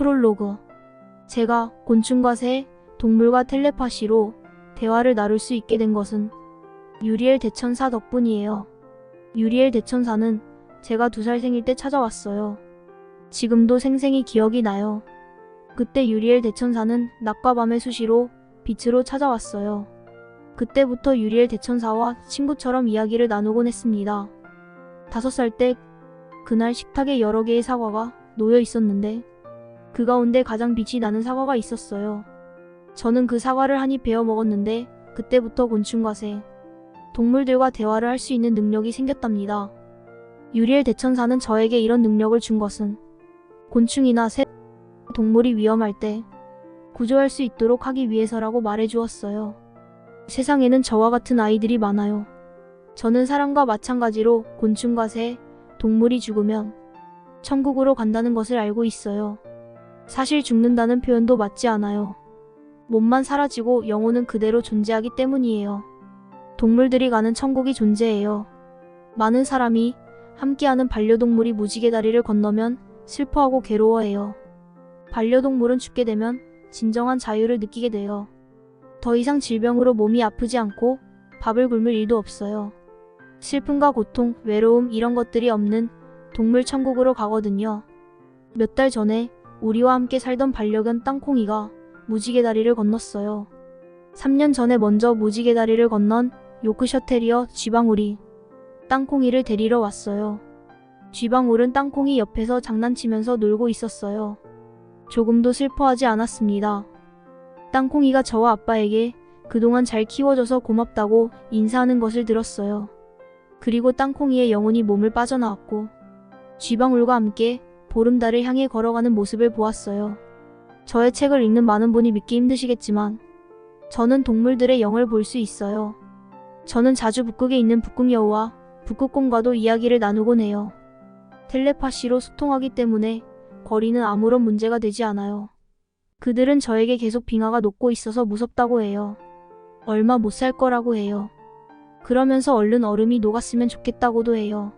프롤로그 제가 곤충과 새, 동물과 텔레파시로 대화를 나눌 수 있게 된 것은 유리엘 대천사 덕분이에요. 유리엘 대천사는 제가 두 살 생일 때 찾아왔어요. 지금도 생생히 기억이 나요. 그때 유리엘 대천사는 낮과 밤의 수시로 빛으로 찾아왔어요. 그때부터 유리엘 대천사와 친구처럼 이야기를 나누곤 했습니다. 다섯 살 때 그날 식탁에 여러 개의 사과가 놓여 있었는데 그 가운데 가장 빛이 나는 사과가 있었어요. 저는 그 사과를 한 입 베어 먹었는데 그때부터 곤충과 새, 동물들과 대화를 할 수 있는 능력이 생겼답니다. 유리엘 대천사는 저에게 이런 능력을 준 것은 곤충이나 새, 동물이 위험할 때 구조할 수 있도록 하기 위해서라고 말해 주었어요. 세상에는 저와 같은 아이들이 많아요. 저는 사람과 마찬가지로 곤충과 새, 동물이 죽으면 천국으로 간다는 것을 알고 있어요. 사실 죽는다는 표현도 맞지 않아요. 몸만 사라지고 영혼은 그대로 존재하기 때문이에요. 동물들이 가는 천국이 존재해요. 많은 사람이 함께하는 반려동물이 무지개 다리를 건너면 슬퍼하고 괴로워해요. 반려동물은 죽게 되면 진정한 자유를 느끼게 돼요. 더 이상 질병으로 몸이 아프지 않고 밥을 굶을 일도 없어요. 슬픔과 고통, 외로움 이런 것들이 없는 동물 천국으로 가거든요. 몇 달 전에 우리와 함께 살던 반려견 땅콩이가 무지개 다리를 건넜어요. 3년 전에 먼저 무지개 다리를 건넌 요크셔 테리어 쥐방울이 땅콩이를 데리러 왔어요. 쥐방울은 땅콩이 옆에서 장난치면서 놀고 있었어요. 조금도 슬퍼하지 않았습니다. 땅콩이가 저와 아빠에게 그동안 잘 키워줘서 고맙다고 인사하는 것을 들었어요. 그리고 땅콩이의 영혼이 몸을 빠져나왔고 쥐방울과 함께 보름달을 향해 걸어가는 모습을 보았어요. 저의 책을 읽는 많은 분이 믿기 힘드시겠지만 저는 동물들의 영을 볼 수 있어요. 저는 자주 북극에 있는 북극여우와 북극곰과도 이야기를 나누곤 해요. 텔레파시로 소통하기 때문에 거리는 아무런 문제가 되지 않아요. 그들은 저에게 계속 빙하가 녹고 있어서 무섭다고 해요. 얼마 못 살 거라고 해요. 그러면서 얼른 얼음이 녹았으면 좋겠다고도 해요.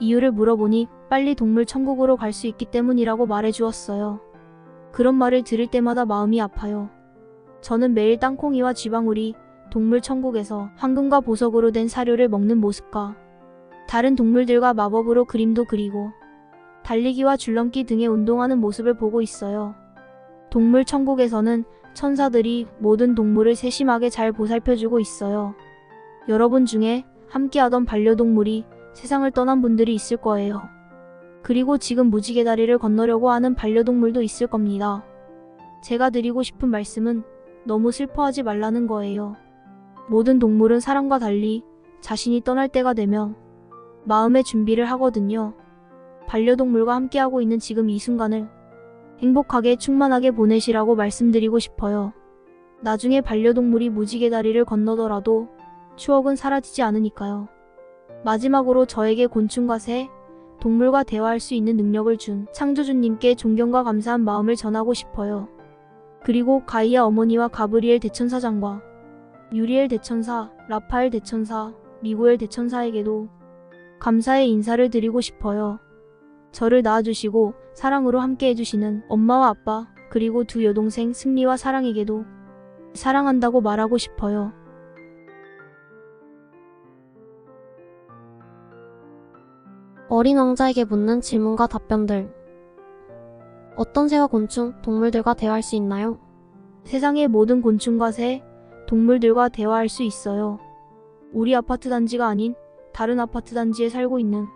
이유를 물어보니 빨리 동물 천국으로 갈 수 있기 때문이라고 말해 주었어요. 그런 말을 들을 때마다 마음이 아파요. 저는 매일 땅콩이와 쥐방울이 동물 천국에서 황금과 보석으로 된 사료를 먹는 모습과 다른 동물들과 마법으로 그림도 그리고 달리기와 줄넘기 등의 운동하는 모습을 보고 있어요. 동물 천국에서는 천사들이 모든 동물을 세심하게 잘 보살펴주고 있어요. 여러분 중에 함께하던 반려동물이 세상을 떠난 분들이 있을 거예요. 그리고 지금 무지개 다리를 건너려고 하는 반려동물도 있을 겁니다. 제가 드리고 싶은 말씀은 너무 슬퍼하지 말라는 거예요. 모든 동물은 사람과 달리 자신이 떠날 때가 되면 마음의 준비를 하거든요. 반려동물과 함께하고 있는 지금 이 순간을 행복하게 충만하게 보내시라고 말씀드리고 싶어요. 나중에 반려동물이 무지개 다리를 건너더라도 추억은 사라지지 않으니까요. 마지막으로 저에게 곤충과 새, 동물과 대화할 수 있는 능력을 준 창조주님께 존경과 감사한 마음을 전하고 싶어요. 그리고 가이아 어머니와 가브리엘 대천사장과 유리엘 대천사, 라파엘 대천사, 미구엘 대천사에게도 감사의 인사를 드리고 싶어요. 저를 낳아주시고 사랑으로 함께 해주시는 엄마와 아빠, 그리고 두 여동생 승리와 사랑에게도 사랑한다고 말하고 싶어요. 어린 왕자에게 묻는 질문과 답변들. 어떤 새와 곤충, 동물들과 대화할 수 있나요? 세상의 모든 곤충과 새, 동물들과 대화할 수 있어요. 우리 아파트 단지가 아닌 다른 아파트 단지에 살고 있는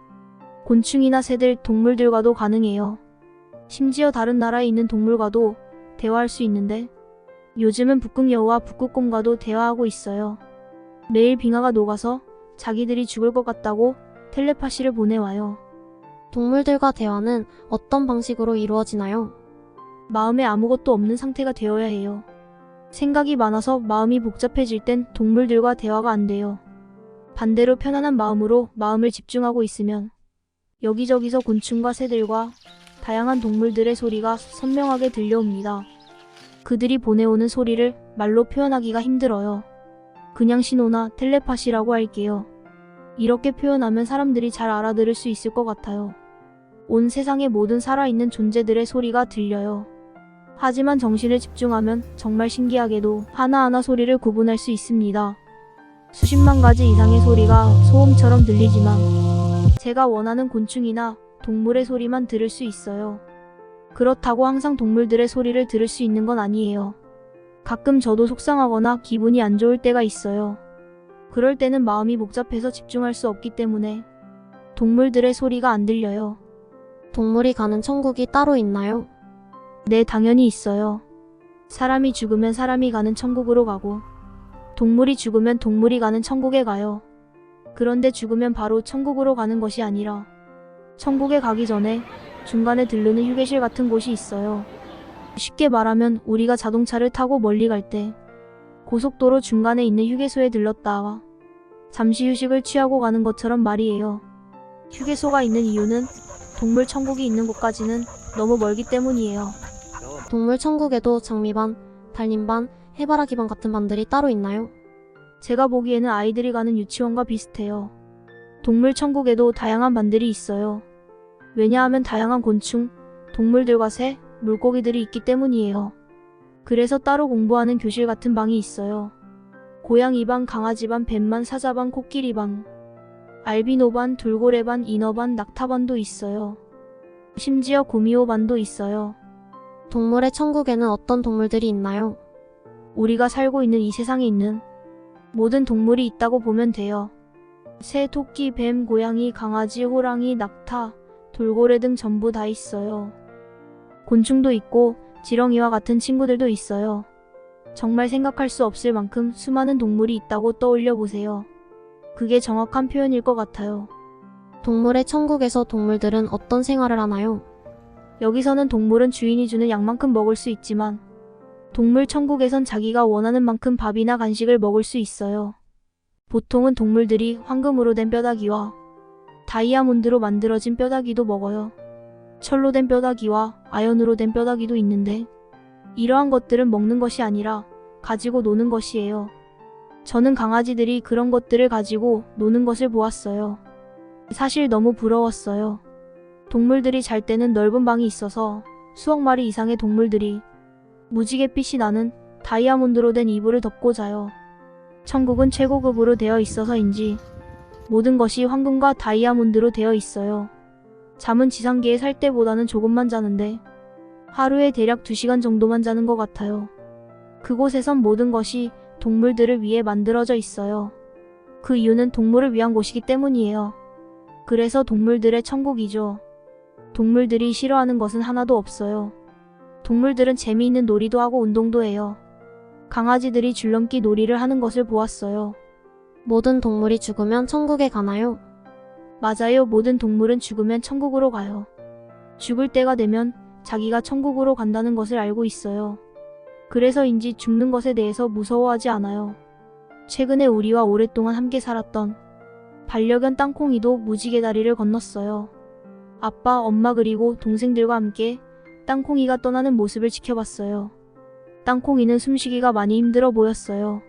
곤충이나 새들, 동물들과도 가능해요. 심지어 다른 나라에 있는 동물과도 대화할 수 있는데 요즘은 북극여우와 북극곰과도 대화하고 있어요. 매일 빙하가 녹아서 자기들이 죽을 것 같다고 텔레파시를 보내와요. 동물들과 대화는 어떤 방식으로 이루어지나요? 마음에 아무것도 없는 상태가 되어야 해요. 생각이 많아서 마음이 복잡해질 땐 동물들과 대화가 안 돼요. 반대로 편안한 마음으로 마음을 집중하고 있으면 여기저기서 곤충과 새들과 다양한 동물들의 소리가 선명하게 들려옵니다. 그들이 보내오는 소리를 말로 표현하기가 힘들어요. 그냥 신호나 텔레파시라고 할게요. 이렇게 표현하면 사람들이 잘 알아들을 수 있을 것 같아요. 온 세상의 모든 살아있는 존재들의 소리가 들려요. 하지만 정신을 집중하면 정말 신기하게도 하나하나 소리를 구분할 수 있습니다. 수십만 가지 이상의 소리가 소음처럼 들리지만 제가 원하는 곤충이나 동물의 소리만 들을 수 있어요. 그렇다고 항상 동물들의 소리를 들을 수 있는 건 아니에요. 가끔 저도 속상하거나 기분이 안 좋을 때가 있어요. 그럴 때는 마음이 복잡해서 집중할 수 없기 때문에 동물들의 소리가 안 들려요. 동물이 가는 천국이 따로 있나요? 네, 당연히 있어요. 사람이 죽으면 사람이 가는 천국으로 가고, 동물이 죽으면 동물이 가는 천국에 가요. 그런데 죽으면 바로 천국으로 가는 것이 아니라, 천국에 가기 전에 중간에 들르는 휴게실 같은 곳이 있어요. 쉽게 말하면 우리가 자동차를 타고 멀리 갈 때, 고속도로 중간에 있는 휴게소에 들렀다가, 잠시 휴식을 취하고 가는 것처럼 말이에요. 휴게소가 있는 이유는 동물 천국이 있는 곳까지는 너무 멀기 때문이에요. 동물 천국에도 장미반, 달림반, 해바라기반 같은 반들이 따로 있나요? 제가 보기에는 아이들이 가는 유치원과 비슷해요. 동물 천국에도 다양한 반들이 있어요. 왜냐하면 다양한 곤충, 동물들과 새, 물고기들이 있기 때문이에요. 그래서 따로 공부하는 교실 같은 방이 있어요. 고양이 반, 강아지 반, 뱀만, 사자 반, 코끼리 반, 알비노 반, 돌고래 반, 인어 반, 낙타 반도 있어요. 심지어 구미호 반도 있어요. 동물의 천국에는 어떤 동물들이 있나요? 우리가 살고 있는 이 세상에 있는 모든 동물이 있다고 보면 돼요. 새, 토끼, 뱀, 고양이, 강아지, 호랑이, 낙타, 돌고래 등 전부 다 있어요. 곤충도 있고 지렁이와 같은 친구들도 있어요. 정말 생각할 수 없을 만큼 수많은 동물이 있다고 떠올려 보세요. 그게 정확한 표현일 것 같아요. 동물의 천국에서 동물들은 어떤 생활을 하나요? 여기서는 동물은 주인이 주는 양만큼 먹을 수 있지만 동물 천국에선 자기가 원하는 만큼 밥이나 간식을 먹을 수 있어요. 보통은 동물들이 황금으로 된 뼈다귀와 다이아몬드로 만들어진 뼈다귀도 먹어요. 철로 된 뼈다귀와 아연으로 된 뼈다귀도 있는데 이러한 것들은 먹는 것이 아니라 가지고 노는 것이에요. 저는 강아지들이 그런 것들을 가지고 노는 것을 보았어요. 사실 너무 부러웠어요. 동물들이 잘 때는 넓은 방이 있어서 수억 마리 이상의 동물들이 무지갯빛이 나는 다이아몬드로 된 이불을 덮고 자요. 천국은 최고급으로 되어 있어서인지 모든 것이 황금과 다이아몬드로 되어 있어요. 잠은 지상계에 살 때보다는 조금만 자는데 하루에 대략 2시간 정도만 자는 것 같아요. 그곳에선 모든 것이 동물들을 위해 만들어져 있어요. 그 이유는 동물을 위한 곳이기 때문이에요. 그래서 동물들의 천국이죠. 동물들이 싫어하는 것은 하나도 없어요. 동물들은 재미있는 놀이도 하고 운동도 해요. 강아지들이 줄넘기 놀이를 하는 것을 보았어요. 모든 동물이 죽으면 천국에 가나요? 맞아요. 모든 동물은 죽으면 천국으로 가요. 죽을 때가 되면 자기가 천국으로 간다는 것을 알고 있어요. 그래서인지 죽는 것에 대해서 무서워하지 않아요. 최근에 우리와 오랫동안 함께 살았던 반려견 땅콩이도 무지개 다리를 건넜어요. 아빠, 엄마 그리고 동생들과 함께 땅콩이가 떠나는 모습을 지켜봤어요. 땅콩이는 숨쉬기가 많이 힘들어 보였어요.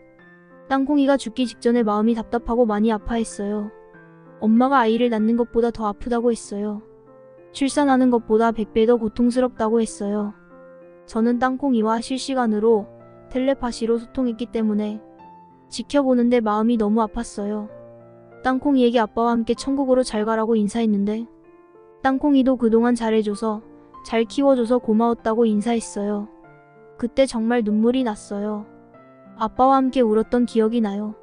땅콩이가 죽기 직전에 마음이 답답하고 많이 아파했어요. 엄마가 아이를 낳는 것보다 더 아프다고 했어요. 출산하는 것보다 100배 더 고통스럽다고 했어요. 저는 땅콩이와 실시간으로 텔레파시로 소통했기 때문에 지켜보는데 마음이 너무 아팠어요. 땅콩이에게 아빠와 함께 천국으로 잘 가라고 인사했는데 땅콩이도 그동안 잘해줘서 잘 키워줘서 고마웠다고 인사했어요. 그때 정말 눈물이 났어요. 아빠와 함께 울었던 기억이 나요.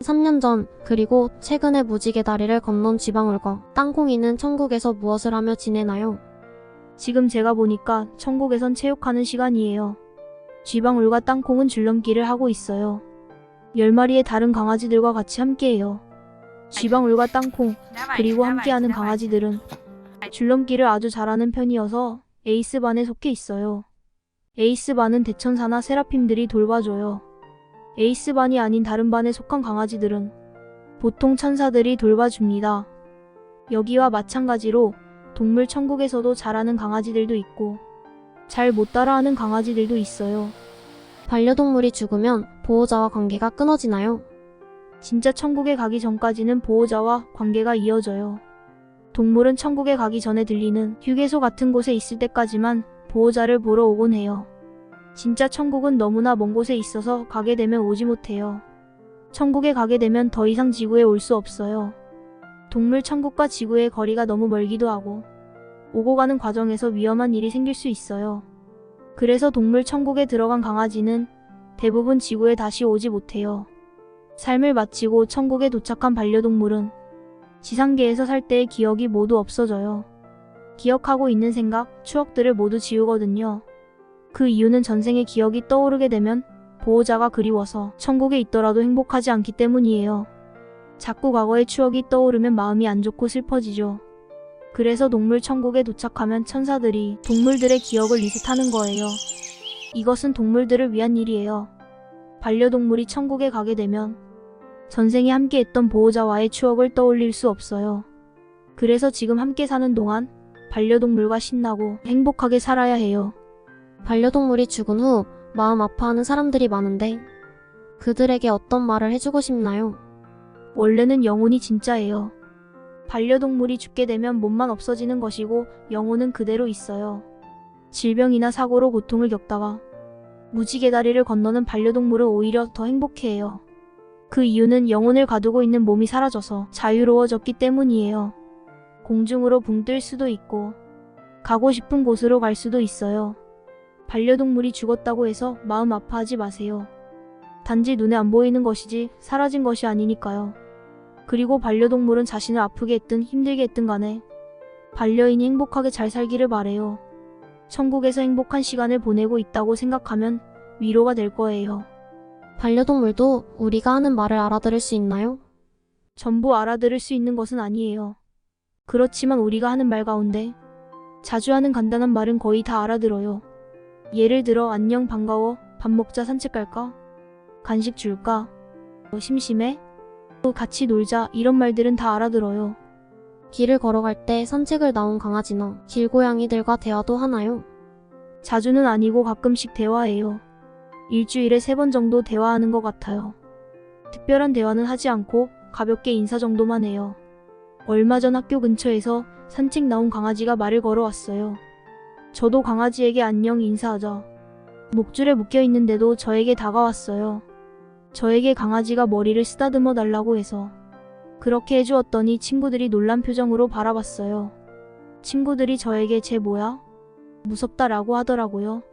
3년 전, 그리고 최근에 무지개 다리를 건넌 지방울과 땅콩이는 천국에서 무엇을 하며 지내나요? 지금 제가 보니까 천국에선 체육하는 시간이에요. 쥐방울과 땅콩은 줄넘기를 하고 있어요. 10마리의 다른 강아지들과 같이 함께해요. 쥐방울과 땅콩, 그리고 함께하는 강아지들은 줄넘기를 아주 잘하는 편이어서 에이스반에 속해 있어요. 에이스반은 대천사나 세라핌들이 돌봐줘요. 에이스반이 아닌 다른 반에 속한 강아지들은 보통 천사들이 돌봐줍니다. 여기와 마찬가지로 동물 천국에서도 잘하는 강아지들도 있고 잘 못 따라하는 강아지들도 있어요. 반려동물이 죽으면 보호자와 관계가 끊어지나요? 진짜 천국에 가기 전까지는 보호자와 관계가 이어져요. 동물은 천국에 가기 전에 들리는 휴게소 같은 곳에 있을 때까지만 보호자를 보러 오곤 해요. 진짜 천국은 너무나 먼 곳에 있어서 가게 되면 오지 못해요. 천국에 가게 되면 더 이상 지구에 올 수 없어요. 동물 천국과 지구의 거리가 너무 멀기도 하고 오고 가는 과정에서 위험한 일이 생길 수 있어요. 그래서 동물 천국에 들어간 강아지는 대부분 지구에 다시 오지 못해요. 삶을 마치고 천국에 도착한 반려동물은 지상계에서 살 때의 기억이 모두 없어져요. 기억하고 있는 생각, 추억들을 모두 지우거든요. 그 이유는 전생의 기억이 떠오르게 되면 보호자가 그리워서 천국에 있더라도 행복하지 않기 때문이에요. 자꾸 과거의 추억이 떠오르면 마음이 안 좋고 슬퍼지죠. 그래서 동물 천국에 도착하면 천사들이 동물들의 기억을 리셋하는 거예요. 이것은 동물들을 위한 일이에요. 반려동물이 천국에 가게 되면 전생에 함께 했던 보호자와의 추억을 떠올릴 수 없어요. 그래서 지금 함께 사는 동안 반려동물과 신나고 행복하게 살아야 해요. 반려동물이 죽은 후 마음 아파하는 사람들이 많은데 그들에게 어떤 말을 해주고 싶나요? 원래는 영혼이 진짜예요. 반려동물이 죽게 되면 몸만 없어지는 것이고 영혼은 그대로 있어요. 질병이나 사고로 고통을 겪다가 무지개 다리를 건너는 반려동물은 오히려 더 행복해해요. 그 이유는 영혼을 가두고 있는 몸이 사라져서 자유로워졌기 때문이에요. 공중으로 붕 뜰 수도 있고 가고 싶은 곳으로 갈 수도 있어요. 반려동물이 죽었다고 해서 마음 아파하지 마세요. 단지 눈에 안 보이는 것이지 사라진 것이 아니니까요. 그리고 반려동물은 자신을 아프게 했든 힘들게 했든 간에 반려인이 행복하게 잘 살기를 바래요. 천국에서 행복한 시간을 보내고 있다고 생각하면 위로가 될 거예요. 반려동물도 우리가 하는 말을 알아들을 수 있나요? 전부 알아들을 수 있는 것은 아니에요. 그렇지만 우리가 하는 말 가운데 자주 하는 간단한 말은 거의 다 알아들어요. 예를 들어 안녕 반가워 밥 먹자 산책 갈까? 간식 줄까? 어, 심심해? 어, 같이 놀자 이런 말들은 다 알아들어요. 길을 걸어갈 때 산책을 나온 강아지나 길고양이들과 대화도 하나요? 자주는 아니고 가끔씩 대화해요. 일주일에 세 번 정도 대화하는 것 같아요. 특별한 대화는 하지 않고 가볍게 인사 정도만 해요. 얼마 전 학교 근처에서 산책 나온 강아지가 말을 걸어왔어요. 저도 강아지에게 안녕 인사하자. 목줄에 묶여 있는데도 저에게 다가왔어요. 저에게 강아지가 머리를 쓰다듬어 달라고 해서 그렇게 해주었더니 친구들이 놀란 표정으로 바라봤어요. 친구들이 저에게 쟤 뭐야? 무섭다라고 하더라고요.